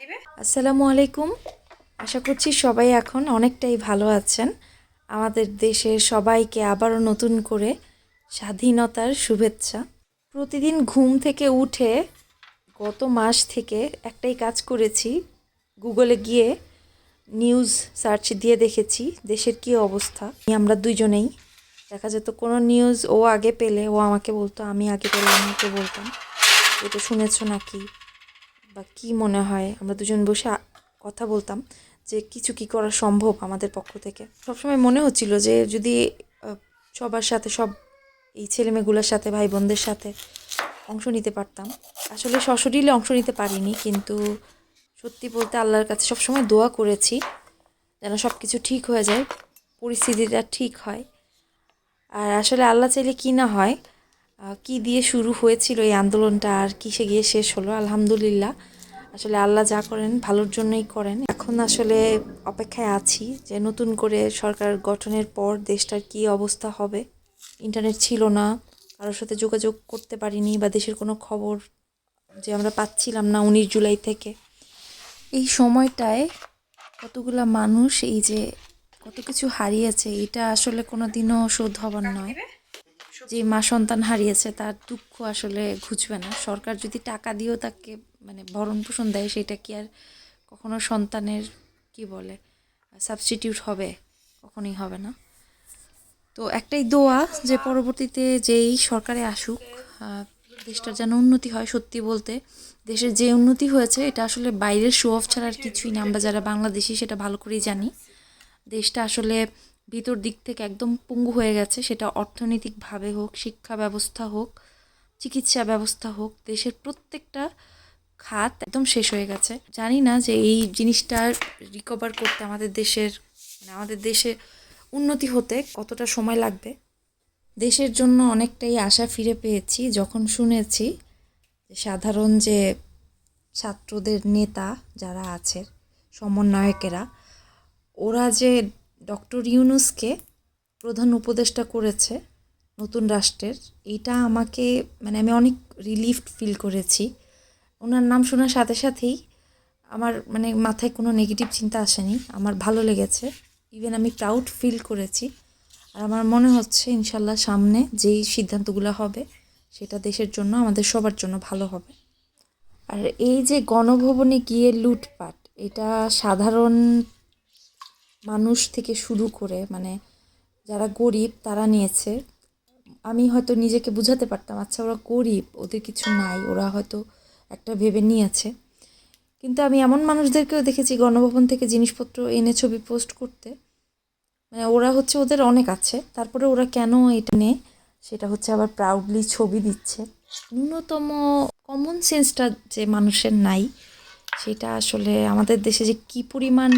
দিবে? আসসালামু আলাইকুম। আশা করছি সবাই এখন অনেকটাই ভালো আছেন। আমাদের দেশের সবাইকে আবারও নতুন করে স্বাধীনতার শুভেচ্ছা। প্রতিদিন ঘুম থেকে উঠে গত মাস থেকে একটাই কাজ করেছি, গুগলে গিয়ে নিউজ সার্চ দিয়ে দেখেছি, দেশের কী অবস্থা। আমরা দুইজনেই। দেখা যেত কোনো নিউজ ও আগে পেলে, ও আমাকে বলতো, আমি আগে পেলে আমাকে বলতাম। এটা শুনেছো নাকি? বা কি মনে হয়? আমরা দুজন বসে কথা বলতাম যে কিছু কি করা সম্ভব আমাদের পক্ষ থেকে। সবসময় মনে হচ্ছিল যে যদি সবার সাথে, সব এই ছেলেমেয়েগুলোর সাথে ভাই বোনদের সাথে অংশ নিতে পারতাম। আসলে সশরীরে অংশ নিতে পারিনি, কিন্তু সত্যি বলতে আল্লাহর কাছে সবসময় দোয়া করেছি যেন সব কিছু ঠিক হয়ে যায়, পরিস্থিতিটা ঠিক হয়। আর আসলে আল্লাহ চাইলে কি না হয় কি দিয়ে শুরু হয়েছিল এই আন্দোলনটা আর কিসে গিয়ে শেষ হলো? আলহামদুলিল্লাহ। আসলে আল্লাহ যা করেন ভালোর জন্যই করেন। এখন আসলে অপেক্ষায় আছি যে নতুন করে সরকার গঠনের পর দেশটার কি অবস্থা হবে। ইন্টারনেট ছিল না, কারোর সাথে যোগাযোগ করতে পারিনি বা দেশের কোনো খবর যে আমরা পাচ্ছিলাম না উনিশ জুলাই থেকে। এই সময়টায় কতগুলা মানুষ এই যে কত কিছু হারিয়েছে, এটা আসলে কোনো দিনও শোধ হবার নয়। যে মা সন্তান হারিয়েছে, তার দুঃখ আসলে ঘুচবে না। সরকার যদি টাকা দিয়েও তাকে মানে ভরণ পোষণ দেয়, সেটা কি আর কখনো সন্তানের, কি বলে সাবস্টিটিউট হবে? কখনোই হবে না। তো একটাই দোয়া যে পরবর্তীতে যেই সরকারে আসুক দেশটার যেন উন্নতি হয় সত্যি বলতে। দেশের যে উন্নতি হয়েছে, এটা আসলে বাইরের শো অফ ছাড়া আর কিছুই না। আমরা যারা বাংলাদেশি, সেটা ভালো করেই জানি। দেশটা আসলে ভিতর দিক থেকে একদম পঙ্গু হয়ে গেছে। সেটা অর্থনৈতিকভাবে হোক, শিক্ষা ব্যবস্থা হোক, চিকিৎসা ব্যবস্থা হোক, দেশের প্রত্যেকটা খাত একদম শেষ হয়ে গেছে। জানি না যে এই জিনিসটা রিকভার করতে আমাদের দেশের মানে আমাদের দেশে উন্নতি হতে কতটা সময় লাগবে। দেশের জন্য অনেকটাই আশা ফিরে পেয়েছি, যখন শুনেছি সাধারণ যে ছাত্রদের নেতা যারা আছে, সমন্বয়কেরা, ওরা যে ডক্টর ইউনুসকে প্রধান উপদেষ্টা করেছে নতুন রাষ্ট্রের। এটা আমাকে মানে আমি অনেক রিলিফ ফিল করেছি। ওনার নাম শোনার সাথে সাথেই আমার মানে মাথায় কোনো নেগেটিভ চিন্তা আসেনি। আমার ভালো লেগেছে। ইভেন আমি প্রাউড ফিল করেছি। আর আমার মনে হচ্ছে ইনশাল্লাহ সামনে যেই সিদ্ধান্তগুলো হবে, সেটা দেশের জন্য, আমাদের সবার জন্য ভালো হবে। আর এই যে গণভবনে গিয়ে লুটপাট, এটা সাধারণ মানুষ থেকে শুরু করে মানে যারা গরিব তারা নিয়েছে। আমি হয়তো নিজেকে বুঝাতে পারতাম আচ্ছা ওরা গরিব, ওদের কিছু নাই, ওরা হয়তো একটা ভেবে নিয়েছে। কিন্তু আমি এমন মানুষদেরকেও দেখেছি গণভবন থেকে জিনিসপত্র এনে ছবি পোস্ট করতে। মানে ওরা হচ্ছে ওদের অনেক আছে, তারপরে ওরা কেন এটা নেয়, সেটা হচ্ছে আবার প্রাউডলি ছবি দিচ্ছে। ন্যূনতম কমন সেন্সটা যে মানুষের নাই, সেটা আসলে আমাদের দেশে যে কী পরিমাণ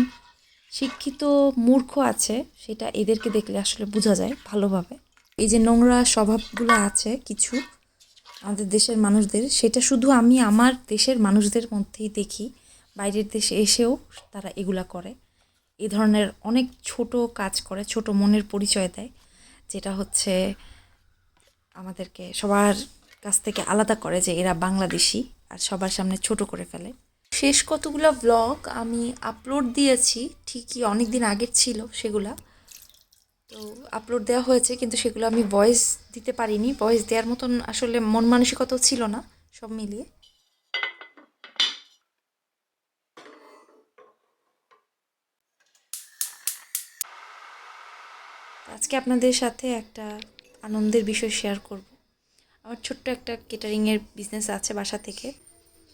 শিক্ষিত মূর্খ আছে, সেটা এদেরকে দেখলে আসলে বোঝা যায় ভালোভাবে। এই যে নোংরা স্বভাবগুলো আছে কিছু আমাদের দেশের মানুষদের, সেটা শুধু আমি আমার দেশের মানুষদের মধ্যেই দেখি। বাইরের দেশে এসেও তারা এগুলা করে। এ ধরনের অনেক ছোট কাজ করে, ছোট মনের পরিচয় দেয়, যেটা হচ্ছে আমাদেরকে সবার কাছ থেকে আলাদা করে যে এরা বাংলাদেশি আর সবার সামনে ছোট করে ফেলে। শেষ কতগুলো ব্লগ আমি আপলোড দিয়েছি, ঠিকই অনেক দিন আগের ছিল সেগুলা। তো আপলোড দেওয়া হয়েছে, কিন্তু সেগুলো আমি ভয়েস দিতে পারিনি। ভয়েস দেওয়ার মতন আসলে মন মানসিকতাও ছিল না, সব মিলিয়ে। আজকে আপনাদের সাথে একটা আনন্দের বিষয় শেয়ার করব। আমার ছোট্ট একটা কেটারিংয়ের বিজনেস আছে বাসা থেকে।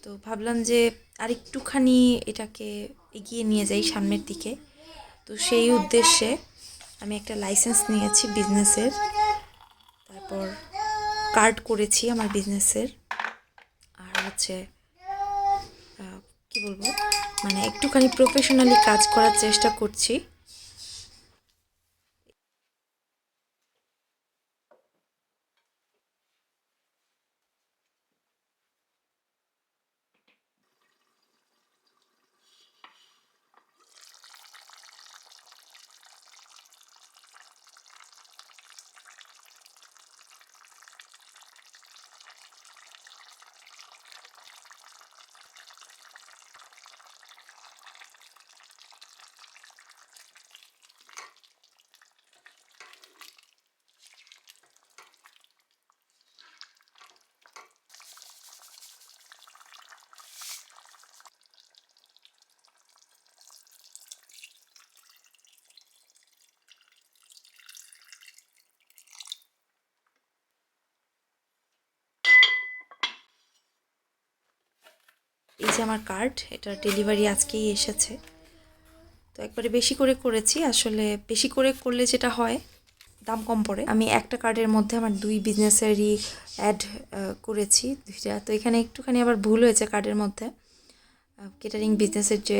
তো ভাবলাম যে আরেকটুখানি এটাকে এগিয়ে নিয়ে যাই সামনের দিকে। তো সেই উদ্দেশ্যে আমি একটা লাইসেন্স নিয়েছি বিজনেসের তারপর কার্ড করেছি আমার বিজনেসের আর হচ্ছে কি বলব? মানে একটুখানি প্রফেশনালি কাজ করার চেষ্টা করছি। যে আমার কার্ড এটা ডেলিভারি আজকেই এসেছে। তো একবারে বেশি করে করেছি, আসলে বেশি করে করলে যেটা হয়, দাম কম পড়ে। আমি একটা কার্ডের মধ্যে আমার দুই বিজনেসেরই অ্যাড করেছি, দুইটা। তো এখানে একটুখানি আবার ভুল হয়েছে কার্ডের মধ্যে। কেটারিং বিজনেসের যে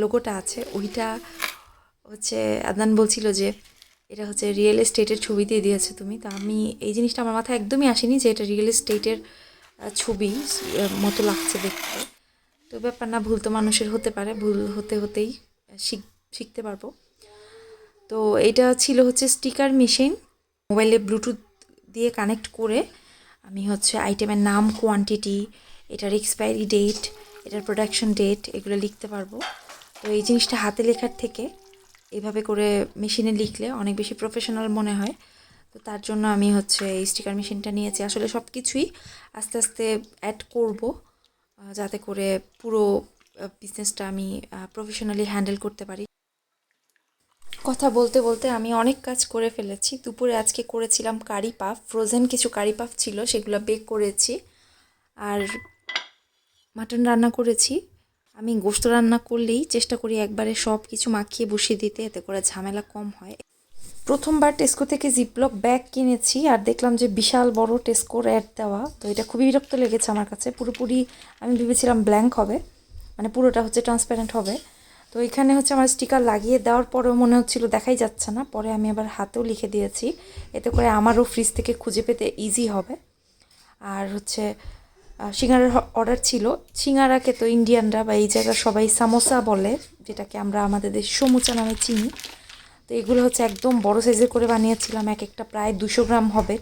লোগোটা আছে, ওইটা হচ্ছে আদান বলছিল যে, এটা হচ্ছে রিয়েল এস্টেটের ছবি দিয়ে দিয়েছে তুমি। তো আমি এই জিনিসটা আমার মাথায় একদমই আসেনি যে এটা রিয়েল এস্টেটের ছবি মতো লাগছে দেখতে। তো ব্যাপার না, ভুল তো মানুষের হতে পারে, ভুল হতে হতেই শিখ, শিখতে পারব। তো এটা ছিল হচ্ছে স্টিকার মেশিন, মোবাইলে ব্লুটুথ দিয়ে কানেক্ট করে আমি হচ্ছে আইটেমের নাম কোয়ান্টিটি এটার এক্সপায়ারি ডেট এটার প্রোডাকশন ডেট এগুলো লিখতে পারব। তো এই জিনিসটা হাতে লেখার থেকে এভাবে করে মেশিনে লিখলে অনেক বেশি প্রফেশনাল মনে হয়। তো তার জন্য আমি হচ্ছে এই স্টিকার মেশিনটা নিয়েছি। আসলে সব কিছুই আস্তে আস্তে অ্যাড করব। যাতে করে পুরো বিজনেসটা আমি প্রফেশনালি হ্যান্ডেল করতে পারি। কথা বলতে বলতে আমি অনেক কাজ করে ফেলেছি। দুপুরে আজকে করেছিলাম কারি পাফ। ফ্রোজেন কিছু কারি পাফ ছিল, সেগুলো বেক করেছি। আর মাটন রান্না করেছি। আমি গোস্ত রান্না করলেই চেষ্টা করি একবারে সব কিছু মাখিয়ে বসিয়ে দিতে, এতে করে ঝামেলা কম হয়। প্রথমবার টেস্কো থেকে জিপলক ব্যাগ কিনেছি আর দেখলাম যে বিশাল বড় টেস্কোর অ্যাড দেওয়া। তো এটা খুবই বিরক্ত লেগেছে আমার কাছে। পুরোপুরি আমি ভেবেছিলাম ব্ল্যাঙ্ক হবে। মানে পুরোটা হচ্ছে ট্রান্সপারেন্ট হবে। তো এখানে হচ্ছে আমার স্টিকার লাগিয়ে দেওয়ার পরেও মনে হচ্ছিল দেখাই যাচ্ছে না। পরে আমি আবার হাতেও লিখে দিয়েছি। এতে করে আমারও ফ্রিজ থেকে খুঁজে পেতে ইজি হবে। আর হচ্ছে সিঙ্গারার অর্ডার ছিল। সিঙ্গারাকে তো ইন্ডিয়ানরা বা এই জায়গার সবাই সামোসা বলে, যেটাকে আমরা আমাদের দেশ সমুচা নামে চিনি। তো এগুলো হচ্ছে একদম বড় সাইজের করে বানিয়েছিলাম এক একটা প্রায় দুশো গ্রাম হবে।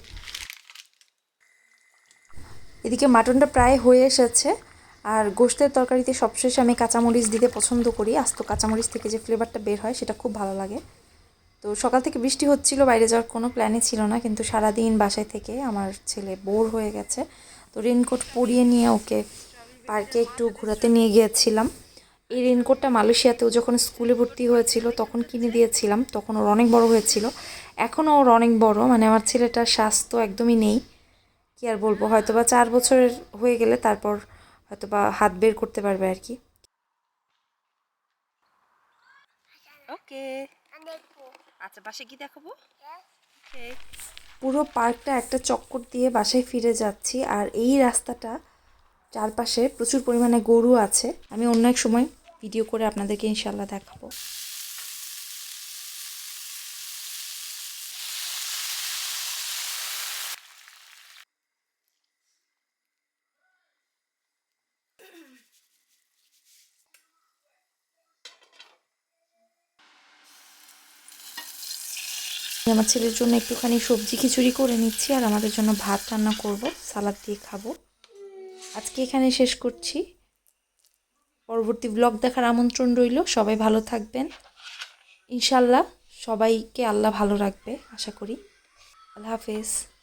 এদিকে মাটনটা প্রায় হয়ে এসেছে, আর গোশতের তরকারিতে সবশেষে আমি কাঁচামরিচ দিতে পছন্দ করি। আস্ত কাঁচামরিচ থেকে যে ফ্লেভারটা বের হয় সেটা খুব ভালো লাগে। তো সকাল থেকে বৃষ্টি হচ্ছিল, বাইরে যাওয়ার কোনো প্ল্যানই ছিল না, কিন্তু সারাদিন বাসায় থেকে আমার ছেলে বোর হয়ে গেছে। তো রেনকোট পরিয়ে নিয়ে ওকে পার্কে একটু ঘোরাতে নিয়ে গিয়েছিলাম। এই রেনকোটটা মালয়েশিয়াতেও যখন স্কুলে ভর্তি হয়েছিল তখন কিনে দিয়েছিলাম। তখন ওর অনেক বড় হয়েছিল। এখনও ওর অনেক বড়। মানে আমার ছেলেটার স্বাস্থ্য একদমই নেই। কি আর বলব? হয়তো বা চার বছরের হয়ে গেলে তারপর হয়তো বা হাত বের করতে পারবে আর কি। ওকে। আচ্ছা বাসে কি দেখাবো? পুরো পার্কটা একটা চক্কর দিয়ে বাসায় ফিরে যাচ্ছি। আর এই রাস্তাটা চারপাশে প্রচুর পরিমাণে গরু আছে। আমি অন্য এক সময় ভিডিও করে আপনাদেরকে ইনশাল্লাহ দেখাবো। আমি আমার ছেলের জন্য একটুখানি সবজি খিচুড়ি করে নিচ্ছি আর আমাদের জন্য ভাত রান্না করব, সালাদ দিয়ে খাব। আজকে এখানে শেষ করছি। পরবর্তী ব্লগ দেখার আমন্ত্রণ রইল। সবাই ভালো থাকবেন। ইনশাল্লাহ সবাইকে আল্লাহ ভালো রাখবে, আশা করি। আল্লাহ হাফেজ।